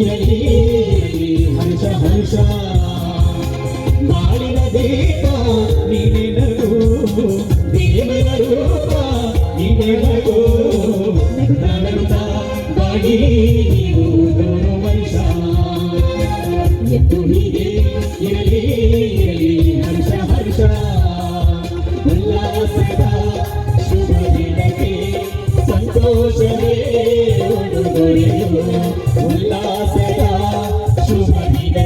రండి హర్ష హర్ష మాడిన దేవ నీనెనరు దేవుల రూప నీనెనరు నగనరుత బాగి నీవు దోను వంశ ఎత్తు నీదే ఇరలి ఇరలి హర్ష హర్ష ఉల్లాసద శుభ దినకే సంతోషమే ఒడుగొయు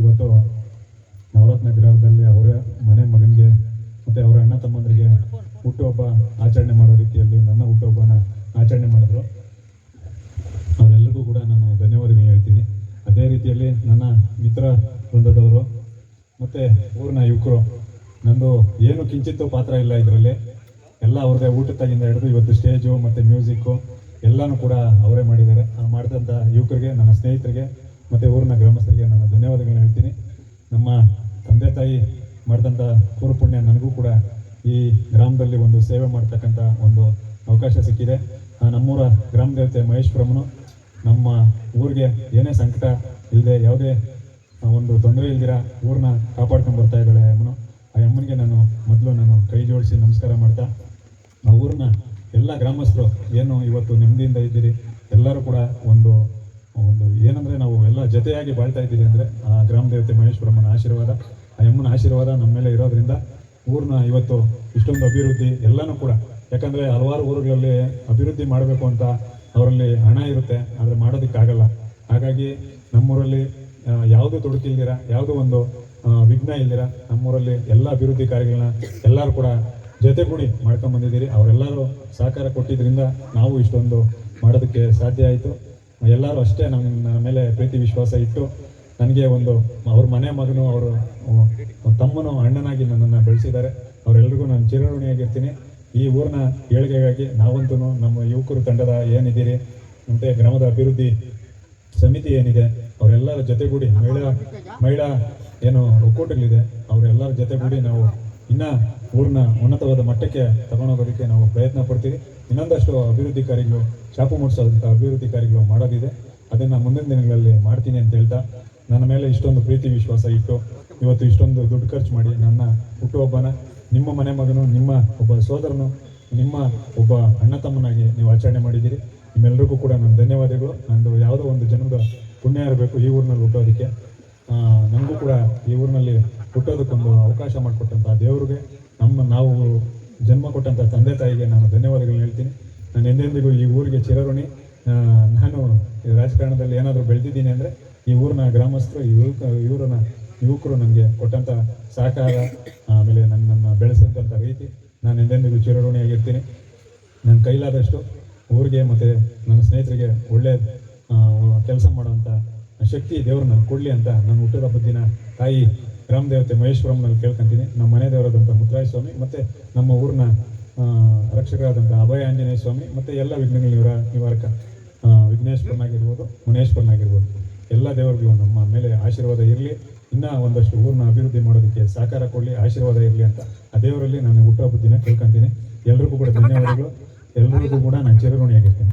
ಇವತ್ತು ನವರತ್ನ ಗ್ರಹದಲ್ಲಿ ಅವರ ಮನೆ ಮಗನಿಗೆ ಮತ್ತು ಅವರ ಅಣ್ಣ ತಮ್ಮಂದರಿಗೆ ಹುಟ್ಟುಹಬ್ಬ ಆಚರಣೆ ಮಾಡೋ ರೀತಿಯಲ್ಲಿ ನನ್ನ ಹುಟ್ಟುಹಬ್ಬನ ಆಚರಣೆ ಮಾಡಿದ್ರು. ಅವರೆಲ್ಲರಿಗೂ ಕೂಡ ನಾನು ಧನ್ಯವಾದಗಳು ಹೇಳ್ತೀನಿ. ಅದೇ ರೀತಿಯಲ್ಲಿ ನನ್ನ ಮಿತ್ರ ವೃಂದದವರು ಮತ್ತು ಊರಿನ ಯುವಕರು, ನಂದು ಏನು ಕಿಂಚಿತ್ತು ಪಾತ್ರ ಇಲ್ಲ ಇದರಲ್ಲಿ. ಎಲ್ಲ ಅವ್ರದ್ದೇ ಊಟದಾಗಿಂದ ಹಿಡಿದು ಇವತ್ತು ಸ್ಟೇಜು ಮತ್ತು ಮ್ಯೂಸಿಕ್ಕು ಎಲ್ಲನೂ ಕೂಡ ಅವರೇ ಮಾಡಿದ್ದಾರೆ. ಮಾಡಿದಂಥ ಯುವಕರಿಗೆ, ನನ್ನ ಸ್ನೇಹಿತರಿಗೆ ಮತ್ತು ಊರಿನ ಗ್ರಾಮಸ್ಥರಿಗೆ ನಾನು ಧನ್ಯವಾದಗಳನ್ನ ಹೇಳ್ತೀನಿ. ನಮ್ಮ ತಂದೆ ತಾಯಿ ಮಾಡಿದಂಥ ಪೂರ್ವ ಪುಣ್ಯ ನನಗೂ ಕೂಡ ಈ ಗ್ರಾಮದಲ್ಲಿ ಒಂದು ಸೇವೆ ಮಾಡ್ತಕ್ಕಂಥ ಒಂದು ಅವಕಾಶ ಸಿಕ್ಕಿದೆ. ನಮ್ಮೂರ ಗ್ರಾಮ ದೇವತೆ ಮಹೇಶ್ವರಮ್ಮನು ನಮ್ಮ ಊರಿಗೆ ಏನೇ ಸಂಕಟ ಇಲ್ಲದೆ ಯಾವುದೇ ಒಂದು ತೊಂದರೆ ಇಲ್ದಿರ ಊರನ್ನ ಕಾಪಾಡ್ಕೊಂಡು ಬರ್ತಾ ಇದ್ದಾಳೆ ಅಮ್ಮನು. ಆ ಅಮ್ಮನಿಗೆ ನಾನು ಮೊದಲು ನಾನು ಕೈ ಜೋಡಿಸಿ ನಮಸ್ಕಾರ ಮಾಡ್ತಾ, ಆ ಊರಿನ ಎಲ್ಲ ಗ್ರಾಮಸ್ಥರು ಏನು ಇವತ್ತು ನೆಮ್ಮದಿಯಿಂದ ಇದ್ದೀರಿ, ಎಲ್ಲರೂ ಕೂಡ ಒಂದು ಜೊತೆಯಾಗಿ ಬಾಳ್ತಾ ಇದ್ದೀವಿ ಅಂದ್ರೆ, ಆ, ಗ್ರಾಮ ದೇವತೆ ಮಹೇಶ್ವರಮ್ಮನ ಆಶೀರ್ವಾದ, ಆ ಯಮ್ಮನ ಆಶೀರ್ವಾದ ನಮ್ಮ ಮೇಲೆ ಇರೋದ್ರಿಂದ ಊರಿನ ಇವತ್ತು ಇಷ್ಟೊಂದು ಅಭಿವೃದ್ಧಿ ಎಲ್ಲನೂ ಕೂಡ, ಯಾಕಂದ್ರೆ ಹಲವಾರು ಊರುಗಳಲ್ಲಿ ಅಭಿವೃದ್ಧಿ ಮಾಡಬೇಕು ಅಂತ ಅವರಲ್ಲಿ ಹಣ ಇರುತ್ತೆ, ಆದರೆ ಮಾಡೋದಕ್ಕಾಗಲ್ಲ. ಹಾಗಾಗಿ ನಮ್ಮೂರಲ್ಲಿ ಯಾವುದು ತೊಡಕಿಲ್ದಿರ ಯಾವುದೋ ಒಂದು ವಿಘ್ನ ಇಲ್ದಿರ, ನಮ್ಮೂರಲ್ಲಿ ಎಲ್ಲ ಅಭಿವೃದ್ಧಿ ಕಾರ್ಯಗಳನ್ನ ಎಲ್ಲರೂ ಕೂಡ ಜೊತೆಗೂಡಿ ಮಾಡ್ಕೊಂಡ್ ಬಂದಿದ್ದೀರಿ. ಅವರೆಲ್ಲರೂ ಸಹಕಾರ ಕೊಟ್ಟಿದ್ರಿಂದ ನಾವು ಇಷ್ಟೊಂದು ಮಾಡೋದಕ್ಕೆ ಸಾಧ್ಯ ಆಯಿತು. ಎಲ್ಲರೂ ಅಷ್ಟೇ ನಮ್ಮ ನನ್ನ ಮೇಲೆ ಪ್ರೀತಿ ವಿಶ್ವಾಸ ಇಟ್ಟು ನನಗೆ ಒಂದು ಅವ್ರ ಮನೆ ಮಗನು, ಅವರು ತಮ್ಮನು, ಅಣ್ಣನಾಗಿ ನನ್ನನ್ನು ಬೆಳೆಸಿದ್ದಾರೆ. ಅವರೆಲ್ಲರಿಗೂ ನಾನು ಚಿರಋಣಿಯಾಗಿರ್ತೀನಿ. ಈ ಊರಿನ ಏಳಿಗೆಗಾಗಿ ನಾವಂತೂ ನಮ್ಮ ಯುವಕರು ತಂಡದ ಏನಿದ್ದೀರಿ ಮತ್ತೆ ಗ್ರಾಮದ ಅಭಿವೃದ್ಧಿ ಸಮಿತಿ ಏನಿದೆ, ಅವರೆಲ್ಲರ ಜೊತೆಗೂಡಿ ಮಹಿಳಾ ಮಹಿಳಾ ಏನು ಒಕ್ಕೂಟಗಳಿದೆ, ಅವರೆಲ್ಲರ ಜೊತೆಗೂಡಿ ನಾವು ಇನ್ನ ಊರಿನ ಉನ್ನತವಾದ ಮಟ್ಟಕ್ಕೆ ತಗೊಂಡೋಗೋದಕ್ಕೆ ನಾವು ಪ್ರಯತ್ನ ಪಡ್ತೀವಿ. ಇನ್ನೊಂದಷ್ಟು ಅಭಿವೃದ್ಧಿ ಕಾರ್ಯಗಳು, ಚಾಪು ಮೂಡಿಸೋದಂಥ ಅಭಿವೃದ್ಧಿ ಕಾರ್ಯಗಳು ಮಾಡೋದಿದೆ. ಅದನ್ನ ಮುಂದಿನ ದಿನಗಳಲ್ಲಿ ಮಾಡ್ತೀನಿ ಅಂತ ಹೇಳ್ತಾ, ನನ್ನ ಮೇಲೆ ಇಷ್ಟೊಂದು ಪ್ರೀತಿ ವಿಶ್ವಾಸ ಇಟ್ಟು, ಇವತ್ತು ಇಷ್ಟೊಂದು ದುಡ್ಡು ಖರ್ಚು ಮಾಡಿ ನನ್ನ ಹುಟ್ಟುಹಬ್ಬನ, ನಿಮ್ಮ ಮನೆ ಮಗನು, ನಿಮ್ಮ ಒಬ್ಬ ಸೋದರನು, ನಿಮ್ಮ ಒಬ್ಬ ಅಣ್ಣ ತಮ್ಮನಾಗಿ ನೀವು ಆಚರಣೆ ಮಾಡಿದ್ದೀರಿ. ನಿಮ್ಮೆಲ್ಲರಿಗೂ ಕೂಡ ನನ್ನ ಧನ್ಯವಾದಗಳು. ನಂದು ಯಾವುದೋ ಒಂದು ಜನ್ಮದ ಪುಣ್ಯ ಇರಬೇಕು ಈ ಊರಿನಲ್ಲಿ ಹುಟ್ಟೋದಕ್ಕೆ. ನನಗೂ ಕೂಡ ಈ ಊರಿನಲ್ಲಿ ಹುಟ್ಟೋದಕ್ಕೊಂದು ಅವಕಾಶ ಮಾಡಿಕೊಟ್ಟಂಥ ದೇವರಿಗೆ ನಮ್ಮ ನಾವು ಜನ್ಮ ಕೊಟ್ಟಂಥ ತಂದೆ ತಾಯಿಗೆ ನಾನು ಧನ್ಯವಾದಗಳನ್ನ ಹೇಳ್ತೀನಿ. ನಾನು ಎಂದೆಂದಿಗೂ ಈ ಊರಿಗೆ ಚಿರಋಣಿ. ನಾನು ರಾಜಕಾರಣದಲ್ಲಿ ಏನಾದರೂ ಬೆಳೆದಿದ್ದೀನಿ ಅಂದರೆ ಈ ಊರಿನ ಗ್ರಾಮಸ್ಥರು, ಈ ಯುವಕ ಇವರನ್ನ ಯುವಕರು ನನಗೆ ಕೊಟ್ಟಂಥ ಸಹಕಾರ, ಆಮೇಲೆ ನನ್ನನ್ನು ಬೆಳೆಸಿದಂಥ ರೀತಿ ನಾನು ಎಂದೆಂದಿಗೂ ಚಿರಋಣಿಯಾಗಿರ್ತೀನಿ ನನ್ನ ಕೈಲಾದಷ್ಟು ಊರಿಗೆ ಮತ್ತು ನನ್ನ ಸ್ನೇಹಿತರಿಗೆ ಒಳ್ಳೆಯ ಕೆಲಸ ಮಾಡುವಂಥ ಶಕ್ತಿ ದೇವರು ನನ್ನ ಕೊಡಲಿ ಅಂತ ನಾನು ಹುಟ್ಟಿದ ಹಬ್ಬದ ದಿನ ತಾಯಿ ಗ್ರಾಮ ದೇವತೆ ಮಹೇಶ್ವರಮ್ಮನಲ್ಲಿ ಕೇಳ್ಕೊಂತೀನಿ. ನಮ್ಮ ಮನೆ ದೇವರಾದಂಥ ಮುತ್ತರಾಯ ಸ್ವಾಮಿ ಮತ್ತು ನಮ್ಮ ಊರಿನ ರಕ್ಷಕರಾದಂಥ ಅಭಯ ಆಂಜನೇಯ ಸ್ವಾಮಿ ಮತ್ತು ಎಲ್ಲ ವಿಘ್ನಗಳ ನಿವಾರ ನಿವಾರಕ ವಿಘ್ನೇಶ್ವರನಾಗಿರ್ಬೋದು ಮುನೇಶ್ವರನಾಗಿರ್ಬೋದು. ಎಲ್ಲ ದೇವರಿಗೂ ನಮ್ಮ ಮೇಲೆ ಆಶೀರ್ವಾದ ಇರಲಿ. ಇನ್ನೂ ಒಂದಷ್ಟು ಊರನ್ನ ಅಭಿವೃದ್ಧಿ ಮಾಡೋದಕ್ಕೆ ಸಹಕಾರ ಕೊಡಲಿ ಆಶೀರ್ವಾದ ಇರಲಿ ಅಂತ ಆ ದೇವರಲ್ಲಿ ನಾನು ಹುಟ್ಟುಹಬ್ಬದ ದಿನ ಕೇಳ್ಕೊಂತೀನಿ. ಎಲ್ರಿಗೂ ಕೂಡ ಧನ್ಯವಾದಗಳು. ಎಲ್ಲರಿಗೂ ಕೂಡ ನಾನು ಚಿರಋಣಿಯಾಗಿರ್ತೀನಿ.